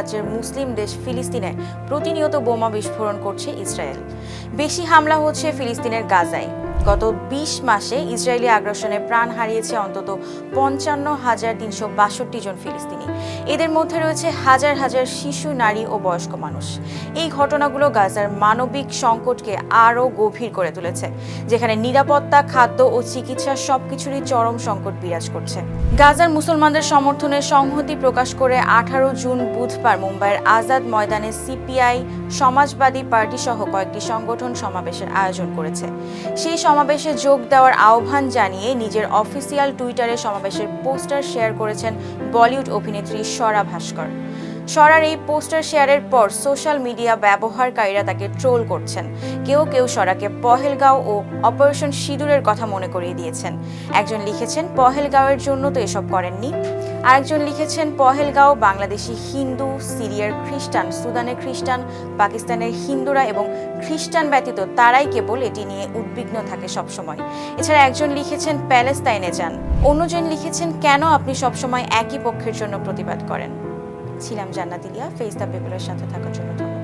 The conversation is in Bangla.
সাম্রাজ্যের মুসলিম দেশ ফিলিস্তিনে প্রতিনিয়ত বোমা বিস্ফোরণ করছে ইসরায়েল। বেশি হামলা হচ্ছে ফিলিস্তিনের গাজায়। গত বিশ মাসে ইসরায়েলি আগ্রাসনে প্রাণ হারিয়েছে অন্তত পঞ্চান্ন হাজার তিনশো বাষট্টি জন ফিলিস্তিনি। এদের মধ্যে রয়েছে হাজার হাজার শিশু, নারী ও বয়স্ক মানুষ। এই ঘটনাগুলো গাজার মানবিক সংকটকে আরও গভীর করে তুলেছে, যেখানে নিরাপত্তা, খাদ্য ও চিকিৎসা সবকিছুরই চরম সংকট বিরাজ করছে। গাজার মুসলমানদের সমর্থনে সংহতি প্রকাশ করে আঠারো জুন বুধবার মুম্বাইয়ের আজাদ ময়দানে সিপিআই, সমাজবাদী পার্টি সহ কয়েকটি সংগঠন সমাবেশের আয়োজন করেছে। সেই সমাবেশে যোগ দেওয়ার আহ্বান জানিয়ে নিজের অফিসিয়াল টুইটারে সমাবেশের পোস্টার শেয়ার করেছেন বলিউড অভিনেত্রী স্বরা ভাস্কর। স্বরার এই পোস্টার শেয়ারের পর সোশ্যাল মিডিয়া ব্যবহারকারীরা তাকে ট্রোল করছেন। কেউ কেউ স্বরাকে পহেলগাঁও ও অপারেশন সিঁদুরের কথা মনে করিয়ে দিয়েছেন। একজন লিখেছেন, পহেলগাঁওয়ের জন্য তো এসব করেননি। আরেকজন লিখেছেন, পহেলগাঁও বাংলাদেশি হিন্দু, সিরিয়ার খ্রিস্টান, সুদানের খ্রিস্টান, পাকিস্তানের হিন্দুরা এবং খ্রিস্টান ব্যতীত তারাই কেবল এটি নিয়ে উদ্বিগ্ন থাকে সবসময়। এছাড়া একজন লিখেছেন, প্যালেস্তাইনে যান। অন্যজন লিখেছেন, কেন আপনি সবসময় একই পক্ষের জন্য প্রতিবাদ করেন? ছিলাম জান্নাত ইলিয়া। ফেস দ্য পেপারের সাথে থাকার জন্য ধন্যবাদ।